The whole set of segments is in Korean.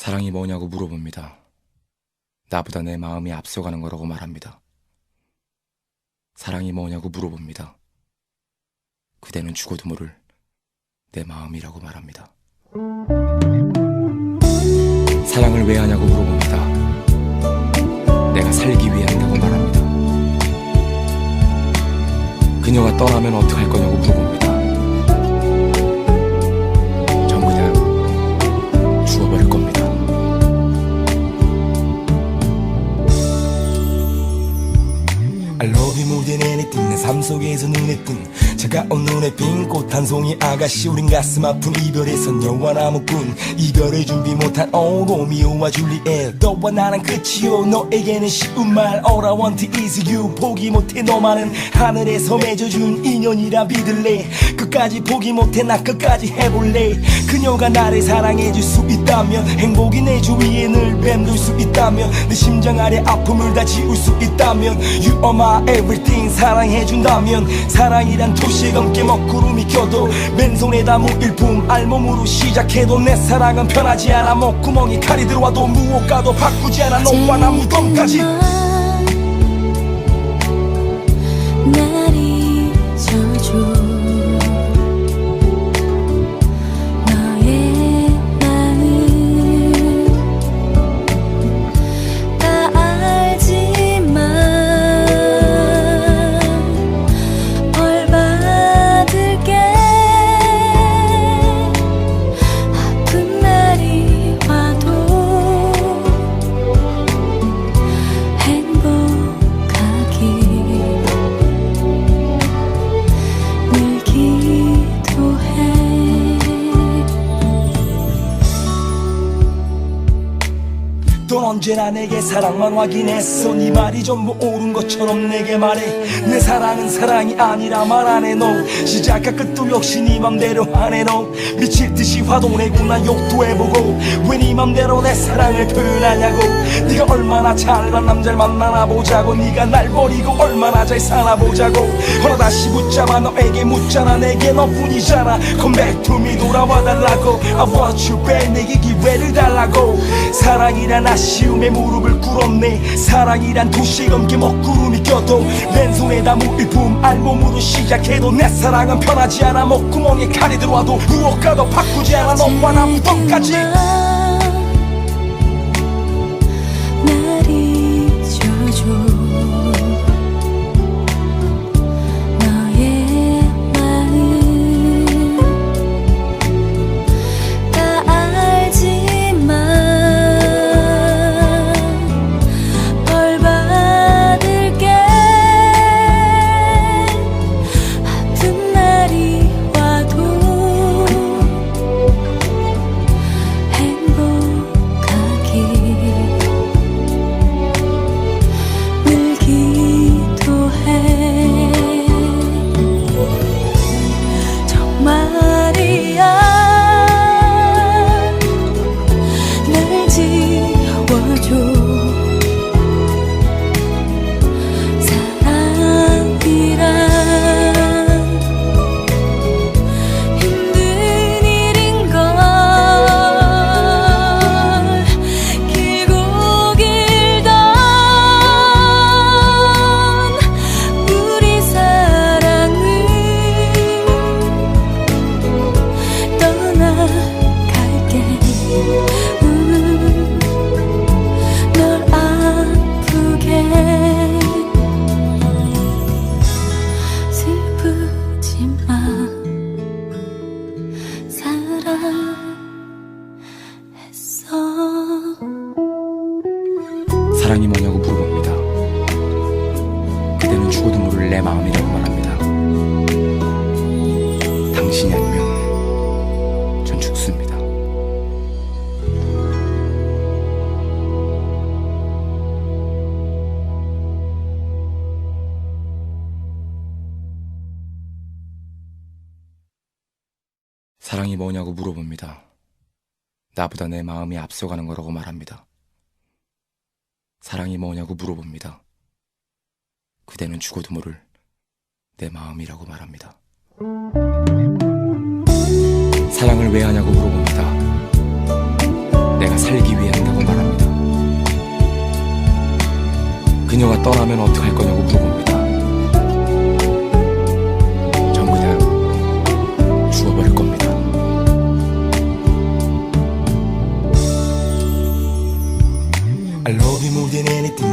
사랑이 뭐냐고 물어봅니다. 나보다 내 마음이 앞서가는 거라고 말합니다. 사랑이 뭐냐고 물어봅니다. 그대는 죽어도 모를 내 마음이라고 말합니다. 사랑을 왜 하냐고 물어봅니다. 내가 살기 위해 한다고 말합니다. 그녀가 떠나면 어떡할 거냐고 I love you more than anything 내 삶 속에서 눈에 띈 차가운 눈에 핀꽃한 송이 아가씨 우린 가슴 아픈 이별에선 영원 나무꾼 이별을 준비 못한 오 로미오와 줄리엣 너와 나는 끝이요 너에게는 쉬운 말 All I want is you 포기 못해 너만은 하늘에서 맺어준 인연이라 믿을래 끝까지 포기 못해 나 끝까지 해볼래 그녀가 나를 사랑해줄 수 있다면 행복이 내 주위에 늘 맴돌 수 있다면 내 심장 아래 아픔을 다 지울 수 있다면 You are my everything 사랑해준다면 사랑이란 도 시에 검게 먹구름이 껴도 맨손에 담은 일품 알몸으로 시작해도 내 사랑은 변하지 않아 목구멍이 칼이 들어와도 무엇과도 바꾸지 않아 너와 나 무덤까지 넌 언제나 내게 사랑만 확인했어. 네 말이 전부 옳은 것처럼 내게 말해. 내 사랑은 사랑이 아니라 말 안 해 너 시작과 끝도 역시 네 맘대로 하네 너 미칠 듯이 화도 난 욕도 해보고 왜 네 맘대로 내 사랑을 표현하냐고. 네가 얼마나 잘난 남자를 만나나 보자고. 네가 날 버리고 얼마나 잘 사나 보자고. 허나 다시 붙잡아 너에게 묻잖아 내게 너뿐이잖아. Come back to me 돌아와 달라고. I want you back 내게 기회를 달라고. 사랑이란 아 쉬움에 무릎을 꿇었네. 사랑이란 도시에 검게 먹구름이 껴도 왼손에 담은 일품 알몸으로 시작해도 내 사랑은 변하지 않아. 목구멍에 칼이 들어와도 무엇과도 바꾸지 않아. 너와 나 무덤까지 죽어도 모를 내 마음이라고 말합니다. 당신이 아니면 전 죽습니다. 사랑이 뭐냐고 물어봅니다. 나보다 내 마음이 앞서가는 거라고 말합니다. 사랑이 뭐냐고 물어봅니다. 그대는 죽어도 모를 내 마음이라고 말합니다. 사랑을 왜 하냐고 물어봅니다. 내가 살기 위해 한다고 말합니다. 그녀가 떠나면 어떡할 거냐고 물어봅니다. 전 그냥 죽어버릴 겁니다. I love you more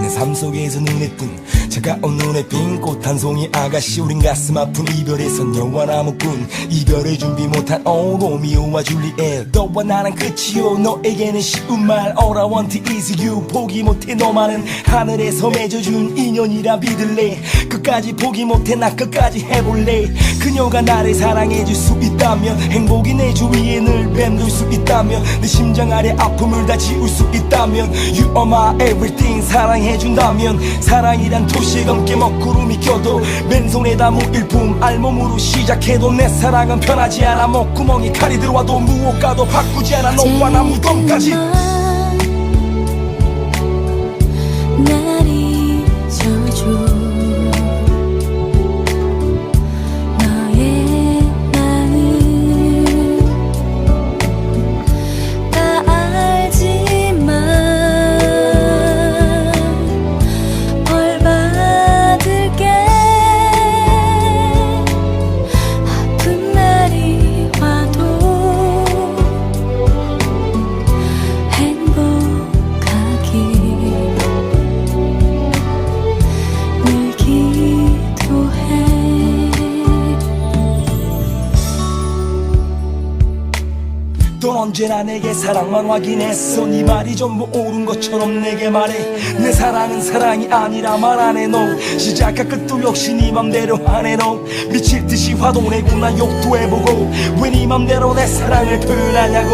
삶 속에서 눈에 뜬 차가운 눈에 빈 꽃 한 송이 아가씨 우린 가슴 아픈 이별에선 영원나무꾼 이별을 준비 못한 오 로미오와 줄리엣 너와 나랑 끝이요. 너에게는 쉬운 말 All I want is you. 포기 못해 너만은 하늘에서 맺어준 인연이라 믿을래. 끝까지 포기 못해 나 끝까지 해볼래. 그녀가 나를 사랑해줄 수 있다면 행복이 내 주위에 늘 맴돌 수 있다면 내 심장 아래 아픔을 다 지울 수 있다면 You are my everything. 사랑해준다면 사랑이란 도시 에 검게 먹구름이 껴도 맨손에다 무일품 알몸으로 시작해도 내 사랑은 변하지 않아. 목구멍이 칼이 들어와도 무엇과도 바꾸지 않아. 너와 나 무덤까지 넌 언제나 내게 사랑만 확인했어. 네 말이 전부 옳은 것처럼 내게 말해. 내 사랑은 사랑이 아니라 말 안 해 너. 시작과 끝도 역시 네 맘대로 하네 너. 미칠 듯이 화도 내고 난 욕도 해보고. 왜 네 맘대로 내 사랑을 표현하냐고.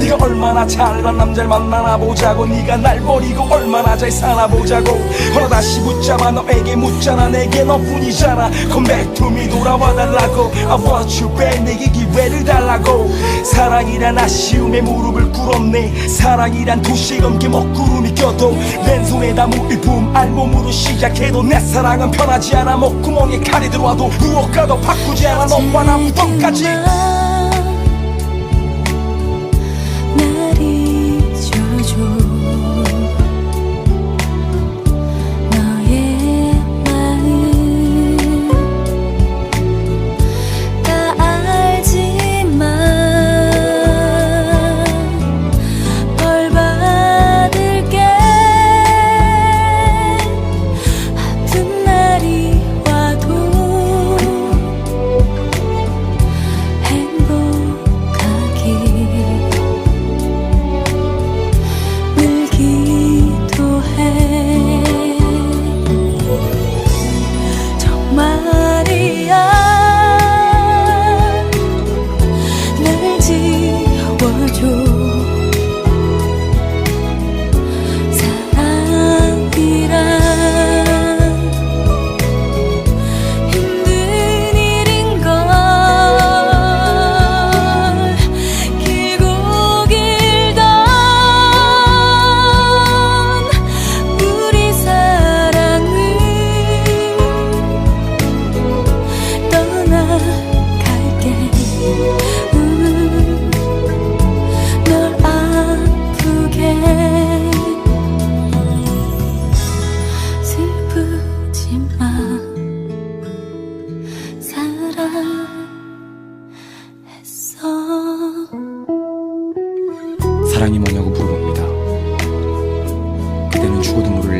네가 얼마나 잘난 남자를 만나나 보자고. 네가 날 버리고 얼마나 잘 사나 보자고. 허나 다시 붙잡아 너에게 묻잖아. 내게 너뿐이잖아. Come back to me 돌아와 달라고. I want you back 내게 기회를 달라고. 사랑이란 아쉬움에 무릎을 꿇었네. 사랑이란 도시에 검게 먹구름이 껴도 왼손에다 무일품 알몸으로 시작해도 내 사랑은 변하지 않아. 목구멍에 칼이 들어와도 무엇과도 바꾸지 않아. 너와 나 무덤까지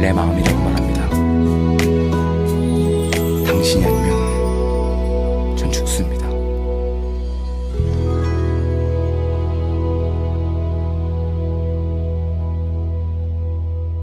내 마음이라고 말합니다. 당신이 아니면